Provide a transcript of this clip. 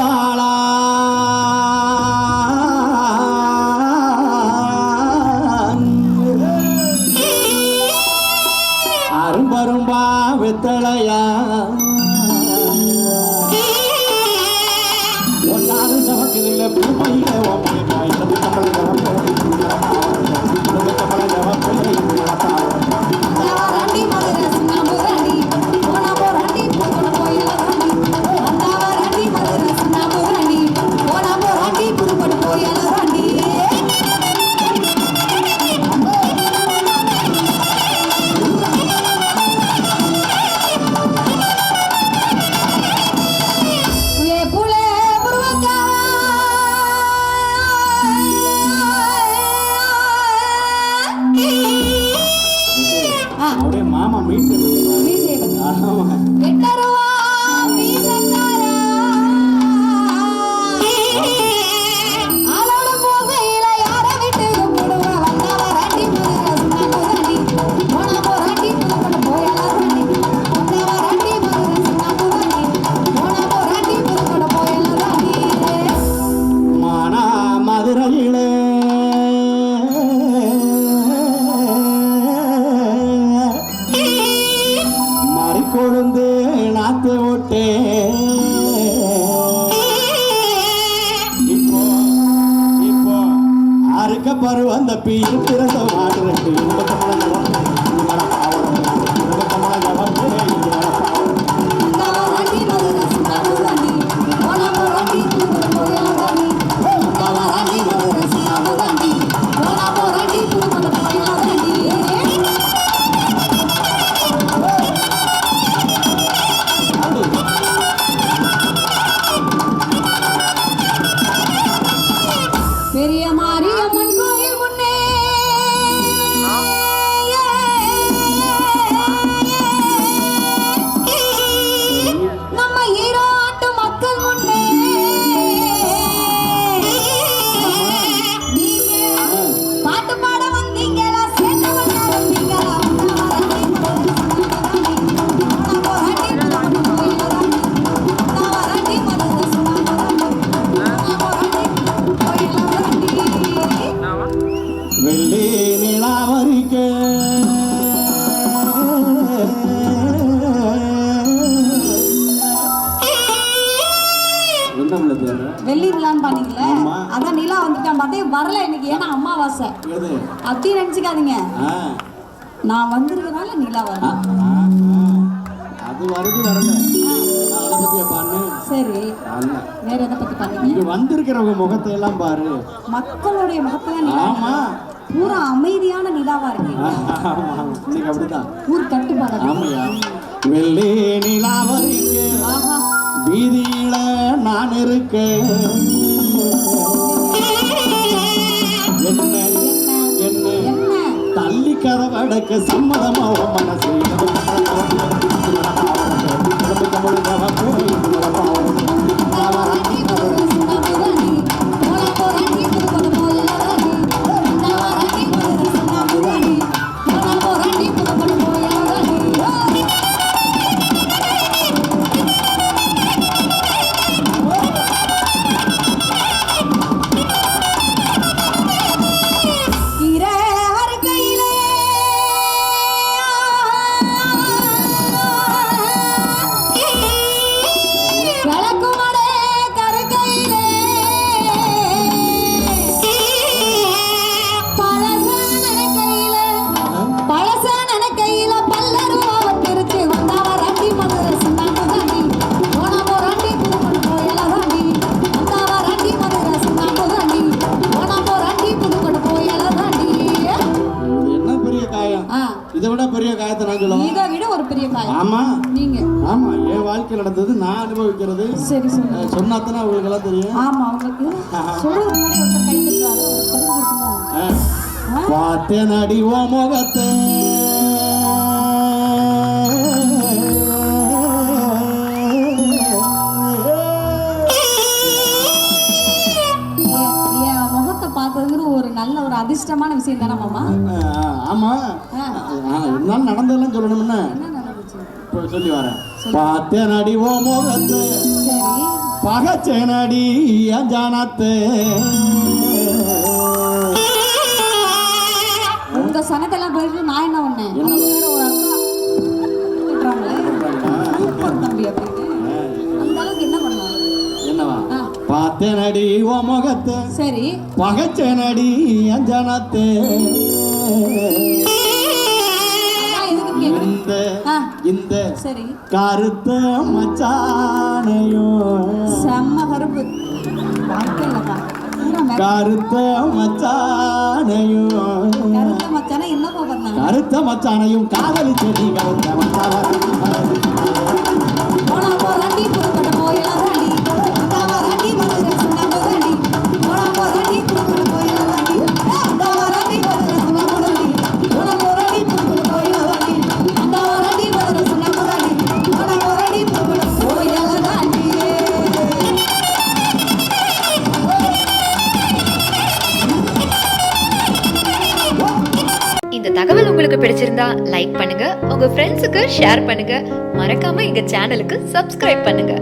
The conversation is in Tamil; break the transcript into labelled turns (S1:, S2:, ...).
S1: Baba.
S2: அப்படியே மாமா மீசை ஆமா. பரு அந்த பீர் பிறந்த
S1: மாடு ரெண்டு
S2: வெள்ளி நிலாவரிக்க ஆமா.
S1: அதான் நிலா வந்துட்டான் பார்த்தே வரல எனக்கு ஏன்னா அமாவாசை.
S2: எது?
S1: அப்படி நினைச்சுக்காதீங்க. நான் வந்திருக்கனால நிலா
S2: ஆ. அது வருது வரல.
S1: சரி. வேற எதை பத்தி பண்ணீங்க
S2: இங்க வந்திருக்கிறவங்க முகத்தை எல்லாம் பாரு.
S1: மக்களுடைய நிலா
S2: ஆமா.
S1: பூரா அமைதியான நிலாவா இருக்கு
S2: அப்படிதான்.
S1: ஊர் கட்டுப்பாடு.
S2: ஆமையா. வெள்ளி
S1: ஆஹா.
S2: வீதியில நான் இருக்க என்ன என்ன தள்ளி கதவடக்க சம்மதமா உன் மனசு? பெரிய காயத்தை நான் சொல்லுவேன்.
S1: இதை விட ஒரு பெரிய காயம்.
S2: ஆமா.
S1: நீங்க.
S2: ஆமா என் வாழ்க்கையில் நடந்தது நான் அனுபவிக்கிறது.
S1: சரி சொல்லுங்க
S2: சொன்னாத்தானே உங்களுக்கு எல்லாம் தெரியும்.
S1: ஆமா உங்களுக்கு சொல்றதுக்கு முன்னாடி ஒருத்தர் கை தட்டுறாரு. தெரிஞ்சிருக்குமோ.
S2: பார்த்தேன் அடி ஓ முகத்தை.
S1: நல்ல ஒரு அதிர்ஷ்டமான விஷயம் தானே மாமா?
S2: ஆமா. இருந்தாலும் நடந்ததெல்லாம் சொல்லணும்னா?
S1: நடந்துச்சு?
S2: இப்போ சொல்லி வரேன். பார்த்தேன் அடி ஓ முகத்தை.
S1: சரி.
S2: பகச்சேனடி அஞ்சானத்து.
S1: பார்த்தேனடி ஓ முகத்தை.
S2: சரி.
S1: பகச்சனடி
S2: எதுக்கு கேக்குறேன்?
S1: இந்த. இந்த
S2: சரி.
S1: கருத்த மச்சானையும்
S2: செம்ம கருப்பு.
S1: கருத்த மச்சானையும்
S2: கருத்த
S1: மச்சானையும் காதலி செடி கருத்த மச்சானையும்
S3: உங்களுக்கு பிடிச்சிருந்தா லைக் பண்ணுங்க. உங்க ஃப்ரெண்ட்ஸுக்கு ஷேர் பண்ணுங்க. மறக்காம எங்க சேனலுக்கு சப்ஸ்கிரைப் பண்ணுங்க.